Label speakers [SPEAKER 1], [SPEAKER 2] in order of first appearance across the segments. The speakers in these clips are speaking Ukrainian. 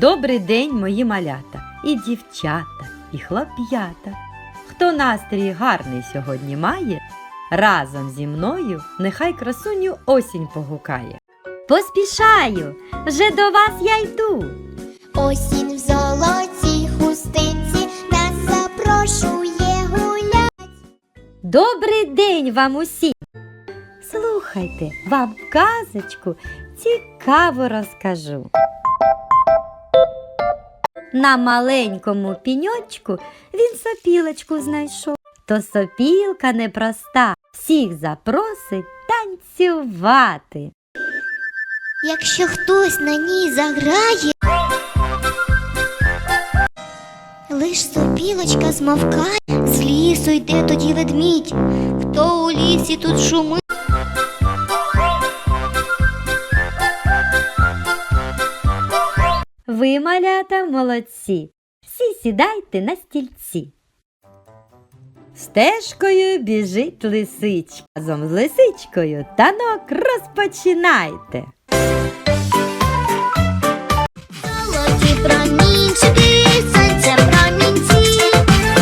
[SPEAKER 1] Добрий день, мої малята, і дівчата, і хлоп'ята. Хто настрій гарний сьогодні має, разом зі мною нехай красуню осінь погукає. Поспішаю, вже до вас я йду.
[SPEAKER 2] Осінь в золотій хустинці нас запрошує гулять.
[SPEAKER 1] Добрий день вам усім! Слухайте, вам казочку цікаво розкажу. На маленькому піньочку він сопілочку знайшов. То сопілка непроста, всіх запросить танцювати.
[SPEAKER 2] Якщо хтось на ній заграє, лиш сопілочка змовкає, з лісу йде тоді ведмідь, хто у лісі тут шумить.
[SPEAKER 1] Ви, малята, молодці, всі сідайте на стільці. Стежкою біжить лисичка. Разом з лисичкою танок розпочинайте.
[SPEAKER 2] Золоті промінчики, сонце промінці,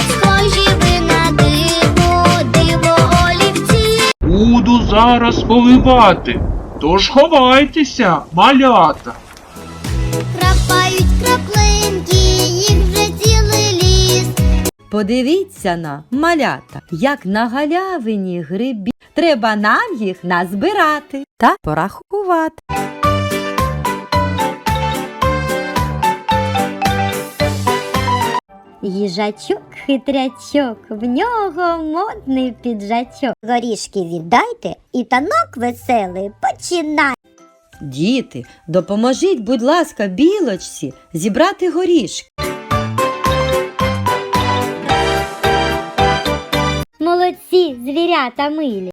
[SPEAKER 2] схожі ви на диво, диво олівці.
[SPEAKER 3] Буду зараз поливати. Тож ховайтеся, малята.
[SPEAKER 2] Краплинки, їх вже цілий ліс.
[SPEAKER 1] Подивіться на малята, як на галявині грибі. Треба нам їх назбирати та порахувати. Їжачок хитрячок, в нього модний піджачок.
[SPEAKER 2] Горішки віддайте і танок веселий починай.
[SPEAKER 1] Діти, допоможіть, будь ласка, білочці зібрати горішки.
[SPEAKER 4] Молодці, звірята милі.